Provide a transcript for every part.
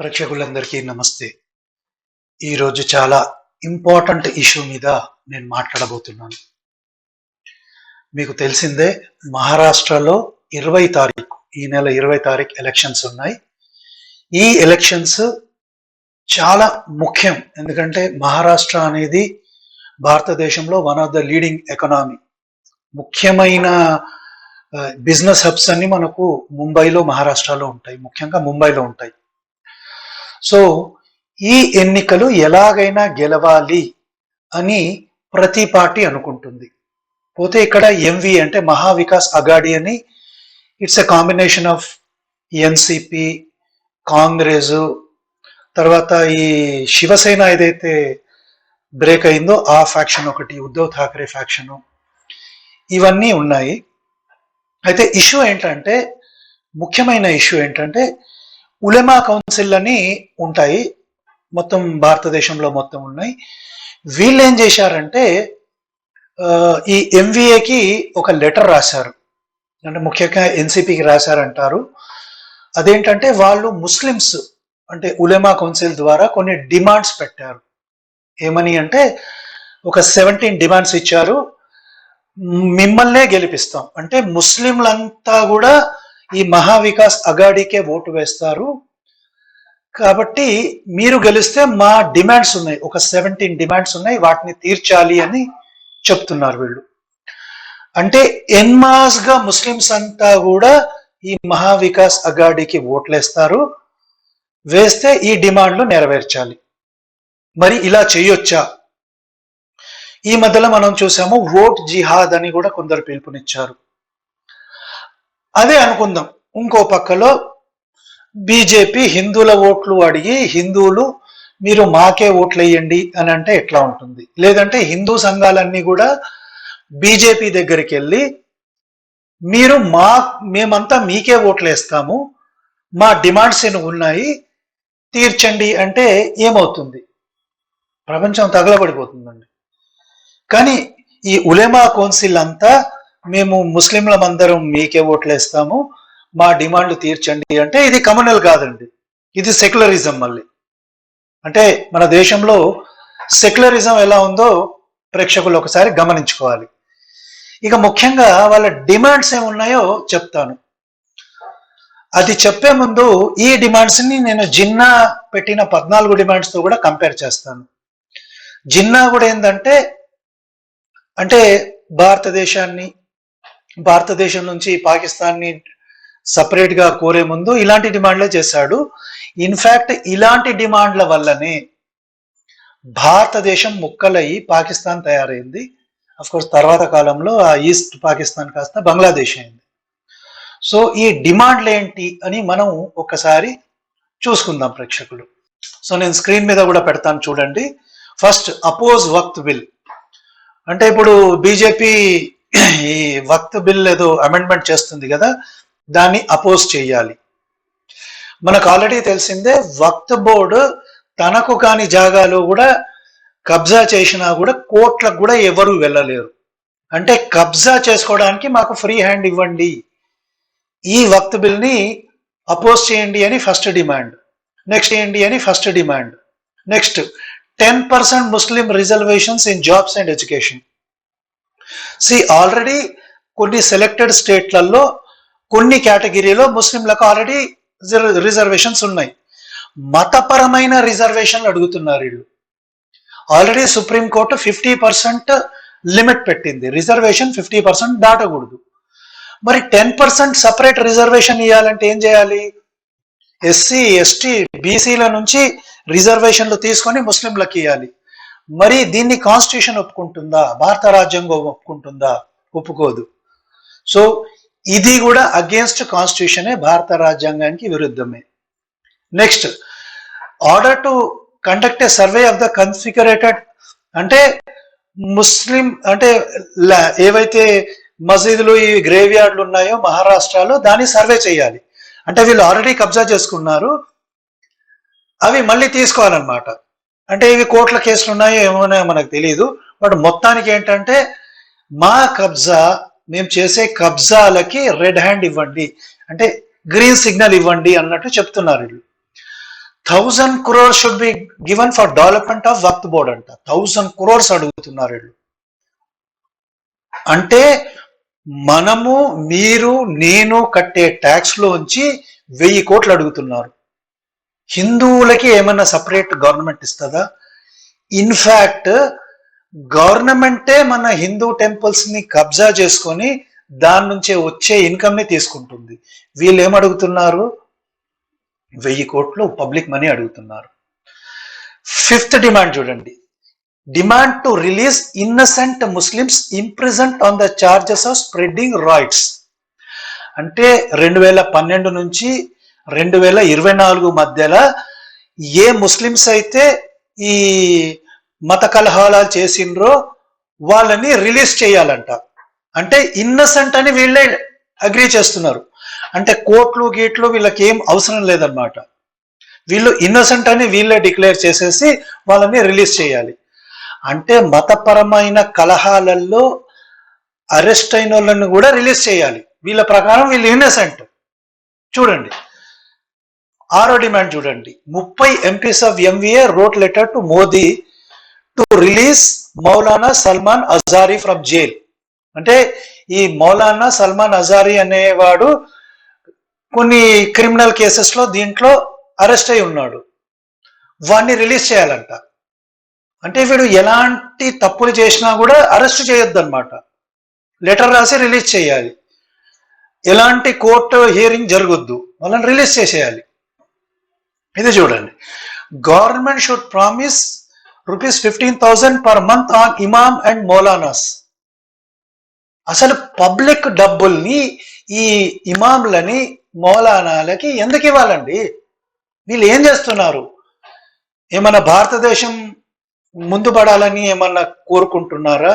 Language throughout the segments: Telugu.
ప్రేక్షకులందరికీ నమస్తే. ఈరోజు చాలా ఇంపార్టెంట్ ఇష్యూ మీద నేను మాట్లాడబోతున్నాను. మీకు తెలిసిందే మహారాష్ట్రలో ఇరవై తారీఖు ఈ నెల ఇరవై తారీఖు ఎలక్షన్స్ ఉన్నాయి. ఈ ఎలక్షన్స్ చాలా ముఖ్యం. ఎందుకంటే మహారాష్ట్ర అనేది భారతదేశంలో one of the leading economy ముఖ్యమైన బిజినెస్ హబ్స్ అన్ని మనకు ముంబైలో మహారాష్ట్రలో ఉంటాయి. ముఖ్యంగా ముంబైలో ఉంటాయి. సో ఈ ఎన్నికలు ఎలాగైనా గెలవాలి అని ప్రతి పార్టీ అనుకుంటుంది. పోతే ఇక్కడ ఎంవి అంటే మహావికాస్ అగాడి అని it's a combination of NCP Congress తర్వాత ఈ శివసేన ఏదైతే బ్రేక్ అయిందో ఆ ఫ్యాక్షన్ ఒకటి ఉద్ధవ్ ఠాకరే ఫ్యాక్షను ఇవన్నీ ఉన్నాయి. అయితే ఇష్యూ ఏంటంటే ముఖ్యమైన ఇష్యూ ఏంటంటే ఉలెమా కౌన్సిల్ అని ఉంటాయి. మొత్తం భారతదేశంలో మొత్తం ఉన్నాయి. వీళ్ళు ఏం చేశారంటే ఈ ఎంవిఏకి ఒక లెటర్ రాశారు. అంటే ముఖ్యంగా ఎన్సిపికి రాశారంటారు. అదేంటంటే వాళ్ళు ముస్లిమ్స్ అంటే ఉలెమా కౌన్సిల్ ద్వారా కొన్ని డిమాండ్స్ పెట్టారు. ఏమని అంటే ఒక సెవెంటీన్ డిమాండ్స్ ఇచ్చారు. మిమ్మల్నే గెలిపిస్తాం. అంటే ముస్లింలంతా కూడా ఈ మహావికాస్ అగాడికే ఓటు వేస్తారు. కాబట్టి మీరు గెలిస్తే మా డిమాండ్స్ ఉన్నాయి. ఒక సెవెంటీన్ డిమాండ్స్ ఉన్నాయి. వాటిని తీర్చాలి అని చెప్తున్నారు వీళ్ళు. అంటే ఎన్మాస్గా ముస్లిమ్స్ అంతా కూడా ఈ మహావికాస్ అగాడికి ఓట్లేస్తారు. వేస్తే ఈ డిమాండ్లు నెరవేర్చాలి. మరి ఇలా చేయొచ్చా? ఈ మధ్యలో మనం చూసాము ఓట్ జిహాద్ అని కూడా కొందరు పిలుపునిచ్చారు. అదే అనుకుందాం. ఇంకో పక్కలో బీజేపీ హిందువుల ఓట్లు అడిగి హిందువులు మీరు మాకే ఓట్లు వేయండి అని అంటే ఎట్లా ఉంటుంది? లేదంటే హిందూ సంఘాలన్నీ కూడా బీజేపీ దగ్గరికి వెళ్ళి మీరు మా మేమంతా మీకే ఓట్లు వేస్తాము మా డిమాండ్స్ ఏమి ఉన్నాయి తీర్చండి అంటే ఏమవుతుంది? ప్రపంచం తగలబడిపోతుందండి. కానీ ఈ ఉలెమా కౌన్సిల్ అంతా మేము ముస్లింలం అందరం మీకే ఓట్లేస్తాము మా డిమాండ్లు తీర్చండి అంటే ఇది కమ్యూనల్ కాదండి. ఇది సెక్యులరిజం మళ్ళీ. అంటే మన దేశంలో సెక్యులరిజం ఎలా ఉందో ప్రేక్షకులు ఒకసారి గమనించుకోవాలి. ఇక ముఖ్యంగా వాళ్ళ డిమాండ్స్ ఏమున్నాయో చెప్తాను. అది చెప్పే ముందు ఈ డిమాండ్స్ని నేను జిన్నా పెట్టిన పద్నాలుగు డిమాండ్స్తో కూడా కంపేర్ చేస్తాను. జిన్నా కూడా ఏంటంటే అంటే భారతదేశాన్ని భారతదేశం నుంచి పాకిస్తాన్ని సపరేట్గా కోరే ముందు ఇలాంటి డిమాండ్లే చేశాడు. ఇన్ఫ్యాక్ట్ ఇలాంటి డిమాండ్ల వల్లనే భారతదేశం ముక్కలయ్యి పాకిస్తాన్ తయారైంది. కోర్స్ తర్వాత కాలంలో ఆ ఈస్ట్ పాకిస్తాన్ కాస్త బంగ్లాదేశ్ అయింది. సో ఈ డిమాండ్లు ఏంటి అని మనం ఒకసారి చూసుకుందాం ప్రేక్షకులు. సో నేను స్క్రీన్ మీద కూడా పెడతాను చూడండి. ఫస్ట్ అపోజ్ వక్త్ బిల్ అంటే ఇప్పుడు బీజేపీ ఈ వక్త్ బిల్ ఏదో అమెండ్మెంట్ చేస్తుంది కదా దాన్ని అపోజ్ చేయాలి. మనకు ఆల్రెడీ తెలిసిందే వక్త్ బోర్డు తనకు కాని జాగాలో కూడా కబ్జా చేసినా కూడా కోర్టులకు కూడా ఎవరు వెళ్ళలేరు. అంటే కబ్జా చేసుకోవడానికి మాకు ఫ్రీ హ్యాండ్ ఇవ్వండి. ఈ వక్త్ బిల్ని అపోజ్ చేయండి అని ఫస్ట్ డిమాండ్ నెక్స్ట్ చేయండి అని first demand next ten percent Muslim reservations in jobs and education see already కొన్ని సెలెక్టెడ్ స్టేట్లలో కొన్ని కేటగిరీలో ముస్లింలకు ఆల్రెడీ రిజర్వేషన్స్ ఉన్నాయి. మతపరమైన రిజర్వేషన్లు అడుగుతున్నారు వీళ్ళు. Already supreme court fifty percent limit పెట్టింది. రిజర్వేషన్ ఫిఫ్టీ పర్సెంట్ దాటకూడదు. మరి టెన్ పర్సెంట్ సపరేట్ రిజర్వేషన్ ఇవ్వాలంటే ఏం చేయాలి? ఎస్సీ ఎస్టీ బీసీల నుంచి రిజర్వేషన్లు తీసుకొని ముస్లింలకు ఇవ్వాలి మరి దీన్ని కాన్స్టిట్యూషన్ ఒప్పుకుంటుందా? భారత రాజ్యాంగం ఒప్పుకుంటుందా? ఒప్పుకోదు. సో ఇది కూడా అగేన్స్ట్ కాన్స్టిట్యూషనే భారత రాజ్యాంగానికి విరుద్ధమే. Next order to conduct a survey of the configurated అంటే ముస్లిం అంటే ల- ఏవైతే మసీదులు ఈ గ్రేవ్ యార్డ్లు ఉన్నాయో మహారాష్ట్రలో దాన్ని సర్వే చేయాలి. అంటే వీళ్ళు ఆల్రెడీ కబ్జా చేసుకున్నారు. అవి మళ్ళీ తీసుకోవాలన్నమాట. అంటే ఇవి కోట్ల కేసులు ఉన్నాయో ఏమోనో మనకు తెలియదు బట్ మొత్తానికి ఏంటంటే మా కబ్జా మేము చేసే కబ్జాలకి రెడ్ హ్యాండ్ ఇవ్వండి. అంటే గ్రీన్ సిగ్నల్ ఇవ్వండి అన్నట్టు చెప్తున్నారు వీళ్ళు. Thousand crores should be given for development of Waqf board అంట. థౌజండ్ క్రోర్స్ అడుగుతున్నారు వీళ్ళు. అంటే మనము మీరు నేను కట్టే ట్యాక్స్లోంచి వెయ్యి కోట్లు అడుగుతున్నారు. హిందువులకి ఏమన్నా సపరేట్ గవర్నమెంట్ ఇస్తుందా? ఇన్ఫ్యాక్ట్ గవర్నమెంటే మన హిందూ టెంపుల్స్ని కబ్జా చేసుకొని దాని నుంచే వచ్చే ఇన్కమ్ని తీసుకుంటుంది. వీళ్ళు ఏమడుగుతున్నారు వెయ్యి కోట్లు పబ్లిక్ మనీ అడుగుతున్నారు. ఫిఫ్త్ డిమాండ్ చూడండి. Demand to release innocent Muslims imprisoned on the charges of spreading rights అంటే రెండు వేల పన్నెండు నుంచి రెండు వేల ఇరవై నాలుగు మధ్యలో ఏ ముస్లిమ్స్ అయితే ఈ మత కలహాలు చేసిండ్రో వాళ్ళని రిలీజ్ చేయాలంట. అంటే ఇన్నసెంట్ అని వీళ్ళే అగ్రి చేస్తున్నారు. అంటే కోట్లు గీట్లు వీళ్ళకి ఏం అవసరం లేదన్నమాట. వీళ్ళు ఇన్నోసెంట్ అని వీళ్ళే డిక్లేర్ చేసేసి వాళ్ళని రిలీజ్ చేయాలి. అంటే మతపరమైన కలహాలలో అరెస్ట్ అయిన వాళ్ళని కూడా రిలీజ్ చేయాలి. వీళ్ళ ప్రకారం వీళ్ళు ఇన్నోసెంట్ చూడండి. ఆరో డిమాండ్ చూడండి. ముప్పై MPs of MVA wrote letter to Modi to release Maulana Salman Azhari from jail అంటే ఈ మౌలానా సల్మాన్ అజారీ అనేవాడు కొన్ని క్రిమినల్ కేసెస్లో దీంట్లో అరెస్ట్ అయి ఉన్నాడు. వాడిని రిలీజ్ చేయాలంట. అంటే వీడు ఎలాంటి తప్పులు చేసినా కూడా అరెస్ట్ చేయొద్దన్నమాట. లెటర్ రాసి రిలీజ్ చేయాలి. ఎలాంటి కోర్టు హియరింగ్ జరగొద్దు. వాళ్ళని రిలీజ్ చేసేయాలి. ఇది చూడండి. Government should promise rupees fifteen thousand per month on imam and maulanas అసలు పబ్లిక్ డబ్బుల్ని ఈ ఇమాంలని మౌలానాలకి ఎందుకు ఇవ్వాలండి? వీళ్ళు ఏం చేస్తున్నారు? ఏమన్నా భారతదేశం ముందు పడాలని ఏమన్నా కోరుకుంటున్నారా?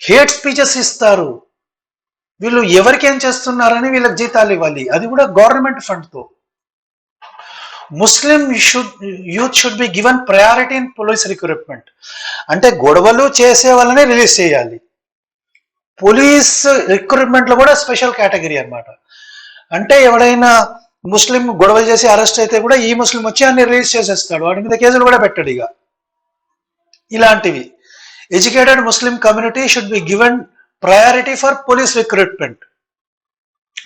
హేట్ స్పీచెస్ ఇస్తారు. వీళ్ళు ఎవరికి ఏం చేస్తున్నారని వీళ్ళకి జీతాలు ఇవ్వాలి. అది కూడా government ఫండ్తో Muslim should youth should be given priority in police recruitment అంటే గొడవలు చేసే వాళ్ళనే రిలీజ్ చేయాలి. పోలీస్ రిక్రూట్మెంట్లో కూడా స్పెషల్ కేటగిరీ అన్నమాట. అంటే ఎవడైనా ముస్లిం గొడవలు చేసి అరెస్ట్ అయితే కూడా ఈ ముస్లిం వచ్చి అన్ని రిలీజ్ చేసేస్తాడు. వాడి మీద కేసులు కూడా పెట్టాడు ఇక. ఇలాంటివి. Educated Muslim community should be given priority for police recruitment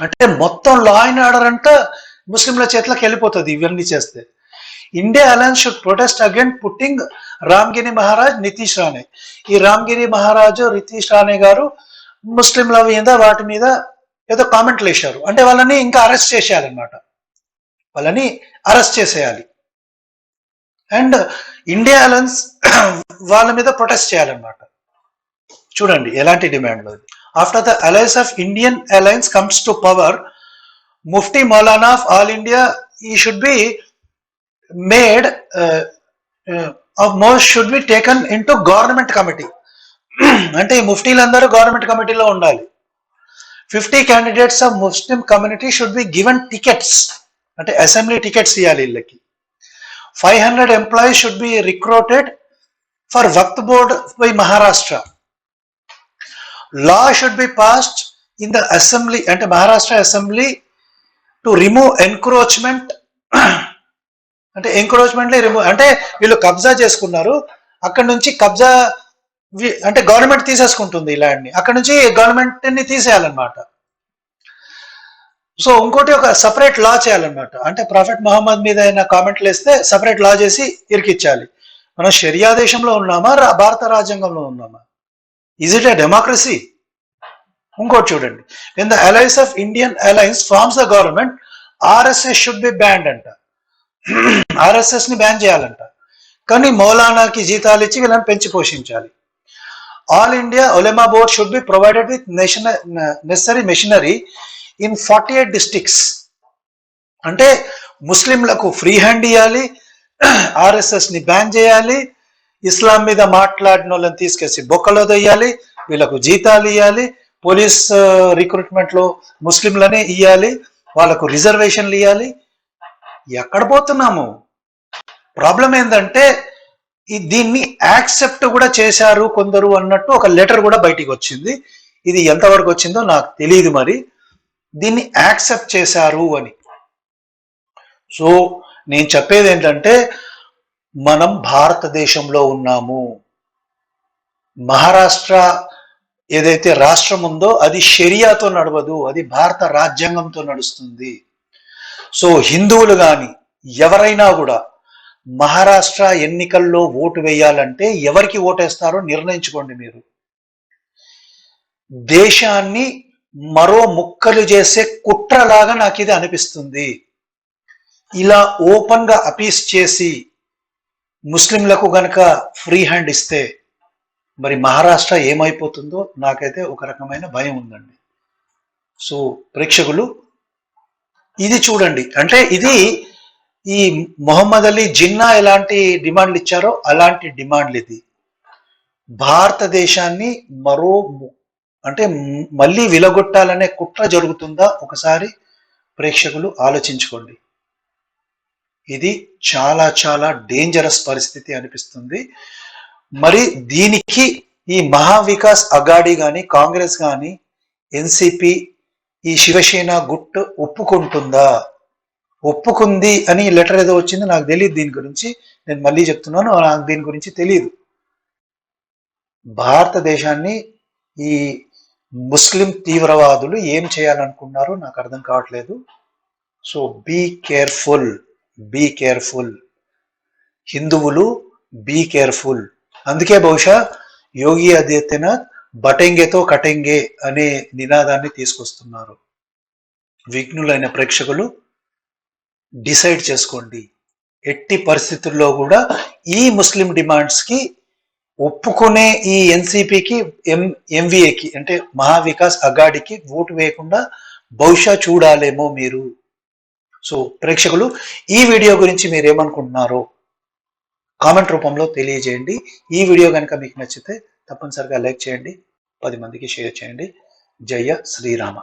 అంటే మొత్తం లా అండ్ ఆర్డర్ అంతా ముస్లింల చేతిలోకి వెళ్ళిపోతుంది ఇవన్నీ చేస్తే. India alliance should protest again putting Ramgiri Maharaj Nitesh Rane ఈ రామ్గిరి మహారాజు నితీష్ రాణే గారు ముస్లింల మీద వాటి మీద ఏదో కామెంట్లు వేశారు. అంటే వాళ్ళని ఇంకా అరెస్ట్ చేసేయాలన్నమాట. వాళ్ళని అరెస్ట్ చేసేయాలి. అండ్ ఇండియా అలయన్స్ వాళ్ళ మీద ప్రొటెస్ట్ చేయాలన్నమాట. చూడండి ఎలాంటి demand after the alliance of Indian alliance comes to power mufti maulana of all India ఈ should be made of most should be taken into government committee అంటే ఈ ముఫ్టీలందరూ గవర్నమెంట్ కమిటీలో ఉండాలి. Fifty candidates of Muslim community should be given tickets అంటే అసెంబ్లీ టికెట్స్ ఇవ్వాలి వీళ్ళకి. Five hundred employees should be recruited for Waqf board by Maharashtra law should be passed in the assembly అంటే Maharashtra assembly to remove encroachment అంటే ఎంక్రోచ్మెంట్ రిమూవ్ అంటే వీళ్ళు కబ్జా చేసుకున్నారు. అక్కడ నుంచి కబ్జా అంటే గవర్నమెంట్ తీసేసుకుంటుంది ఈ ల్యాండ్ని అక్కడ నుంచి గవర్నమెంట్ని తీసేయాలన్నమాట. సో ఇంకోటి ఒక సపరేట్ లా చేయాలన్నమాట. అంటే ప్రాఫెట్ మహమ్మద్ మీద అయినా కామెంట్లు వేస్తే సపరేట్ లా చేసి ఇరికిచ్చాలి. మనం షరియా దేశంలో ఉన్నామా? భారత రాజ్యాంగంలో ఉన్నామా? ఇజ్ ఇట్ ఎ డెమోక్రసీ ఇంకోటి చూడండి. In the alliance of Indian alliance forms the government RSS should be banned అంట. ఆర్ఎస్ఎస్ని బ్యాన్ చేయాలంట. కానీ మౌలానాకి జీతాలు ఇచ్చి వీళ్ళని పెంచి పోషించాలి. All India ఒలెమా board should be provided with నెషన necessary machinery in forty eight districts అంటే ముస్లింలకు ఫ్రీ హ్యాండ్ ఇవ్వాలి ఆర్ఎస్ఎస్ని బ్యాన్ చేయాలి ఇస్లాం మీద మాట్లాడిన వాళ్ళని తీసుకెళ్ళి బొక్కలో దొయ్యాలి వీళ్ళకు జీతాలు ఇవ్వాలి పోలీస్ రిక్రూట్మెంట్లో ముస్లింలనే ఇవ్వాలి వాళ్ళకు రిజర్వేషన్లు ఇవ్వాలి ఎక్కడ పోతున్నాము? ప్రాబ్లం ఏంటంటే దీన్ని యాక్సెప్ట్ కూడా చేశారు కొందరు అన్నట్టు ఒక లెటర్ కూడా బయటికి వచ్చింది. ఇది ఎంతవరకు వచ్చిందో నాకు తెలియదు మరి. దీన్ని యాక్సెప్ట్ చేశారు అని. సో నేను చెప్పేది ఏంటంటే మనం భారతదేశంలో ఉన్నాము. మహారాష్ట్ర ఏదైతే రాష్ట్రం ఉందో అది షెరియాతో నడవదు అది భారత రాజ్యాంగంతో నడుస్తుంది. సో హిందువులు కానీ ఎవరైనా కూడా మహారాష్ట్ర ఎన్నికల్లో ఓటు వేయాలంటే ఎవరికి ఓటేస్తారో నిర్ణయించుకోండి మీరు. దేశాన్ని మరో ముక్కలు చేసే కుట్రలాగా నాకు ఇది అనిపిస్తుంది. ఇలా ఓపెన్గా అపీస్ చేసి ముస్లింలకు గనక ఫ్రీ హ్యాండ్ ఇస్తే మరి మహారాష్ట్ర ఏమైపోతుందో నాకైతే ఒక రకమైన భయం ఉందండి. సో ప్రేక్షకులు ఇది చూడండి. అంటే ఇది ఈ మొహమ్మద్ అలీ జిన్నా ఎలాంటి డిమాండ్లు ఇచ్చారో అలాంటి డిమాండ్లు ఇది. భారతదేశాన్ని మరో అంటే మళ్ళీ విలగొట్టాలనే కుట్ర జరుగుతుందా ఒకసారి ప్రేక్షకులు ఆలోచించుకోండి. ఇది చాలా చాలా డేంజరస్ పరిస్థితి అనిపిస్తుంది. మరి దీనికి ఈ మహావికాస్ అగాడి కానీ కాంగ్రెస్ కానీ ఎన్సిపి ఈ శివసేన గుట్ ఒప్పుకుంటుందా? ఒప్పుకుంది అని లెటర్ ఏదో వచ్చింది నాకు తెలియదు దీని గురించి. నేను మళ్ళీ చెప్తున్నాను నాకు దీని గురించి తెలియదు భారతదేశాన్ని ఈ ముస్లిం తీవ్రవాదులు ఏం చేయాలనుకున్నారో నాకు అర్థం కావట్లేదు. So be careful be careful హిందువులు బీ కేర్ఫుల్ అందుకే బహుశా యోగి ఆదిత్యనాథ్ బటెంగేతో కటెంగే అనే నినాదాన్ని తీసుకొస్తున్నారు. విఘ్నులైన ప్రేక్షకులు డిసైడ్ చేసుకోండి. ఎట్టి పరిస్థితుల్లో కూడా ఈ ముస్లిం డిమాండ్స్కి ఒప్పుకునే ఈ ఎన్సిపికి ఎం ఎంవిఏకి అంటే మహావికాస్ అగాడికి ఓటు వేయకుండా బహుశా చూడాలేమో మీరు. సో ప్రేక్షకులు ఈ వీడియో గురించి మీరు ఏమనుకుంటున్నారో కామెంట్ రూపంలో తెలియజేయండి. ఈ వీడియో కనుక మీకు నచ్చితే తప్పనిసరిగా లైక్ చేయండి. పది మందికి షేర్ చేయండి. జయ శ్రీరామ.